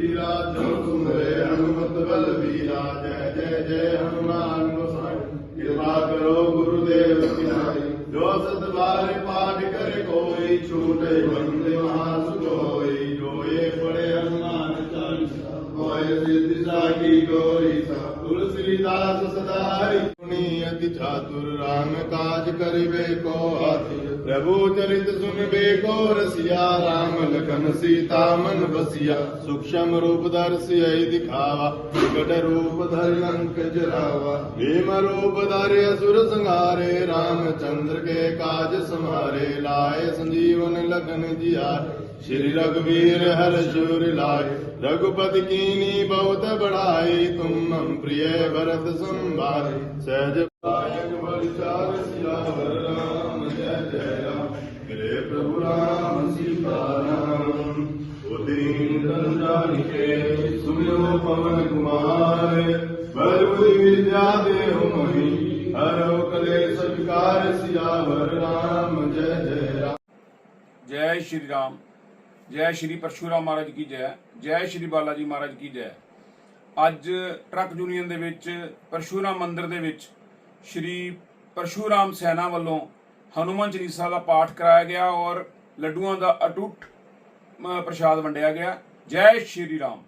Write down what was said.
ਵੀਰਾ ਜੋ ਤੁਮਰੇ ਹਨੂਮਤ ਬਲ ਵੀਰਾ, ਜੈ ਜੈ ਜੈ, ਹਨੂਮਾਨ ਗੋਸਾਈ। ਕਿਰਪਾ ਕਰੋ ਗੁਰੂਦੇਵ ਕੀ ਜੋ ਸਤ ਪਾਠ ਕਰ ਕੋਈ, ਛੂਟੇ ਬੰਦੇ ਮਹਾ ਸੁਖ ਹੋਈ ਜੋ ਪੜੇ ਹਨੂਮਾਨ ਚਾਲੀਸਾ, ਹੋਏ ਸਿੱਧ ਸਾਖੀ ਗੋਰੀ ਸਾ ਤੁਲਸੀਦਾਸ ਸਦਾ ਹਰਿ ਚਾਤੁਰ ਰਾਮ ਕਾਜ ਕਰਿਵੇ ਕੋ ਆਤੁਰ ਪ੍ਰਭੂ ਚਰਿਤ ਸੁਨਬੇ ਕੋ ਰਸਿਆ ਰਾਮ ਲਖਨ ਸੀਤਾ ਮਨ ਬਸਿਆ ਸੂਖਸ਼ਮ ਰੂਪ ਦਰਸਿਐ ਦਿਖਾਵਾ ਵਿਕਟ ਰੂਪ ਧਰਿ ਲੰਕ ਜਰਾਵਾ ਭੀਮ ਰੂਪ ਧਰਿ ਅਸੁਰ ਸੰਘਾਰੇ ਰਾਮਚੰਦਰ ਕੇ ਕਾਜ ਸਮਾਰੇ ਲਾਏ ਸੰਜੀਵਨ ਲਗਨ ਜਿਆਰ श्री रघुवीर हर शूर लाए रघुपति कीनी बहुत बढ़ाई तुम मम प्रिय भरत संभारे सहज ਜੈ ਜੈ ਜੈ ਸ਼੍ਰੀ ਰਾਮ, ਜੈ ਸ਼੍ਰੀ ਪਰਸ਼ੂਰਾਮ ਮਹਾਰਾਜ ਕੀ ਜੈ ਜੈ ਸ਼੍ਰੀ ਬਾਲਾ ਜੀ ਮਹਾਰਾਜ ਕੀ ਜੈ। ਅੱਜ ਟਰੱਕ ਯੂਨੀਅਨ ਦੇ ਵਿੱਚ, ਪਰਸ਼ੂਰਾਮ ਮੰਦਿਰ ਦੇ ਵਿੱਚ ਸ਼੍ਰੀ ਪਰਸ਼ੂਰਾਮ ਸੈਨਾ ਵੱਲੋਂ ਹਨੂਮਾਨ ਚਾਲੀਸਾ ਦਾ ਪਾਠ ਕਰਾਇਆ ਗਿਆ ਔਰ ਲੱਡੂਆਂ ਦਾ ਅਟੁੱਟ ਪ੍ਰਸ਼ਾਦ ਵੰਡਿਆ ਗਿਆ। ਜੈ ਸ਼੍ਰੀ ਰਾਮ।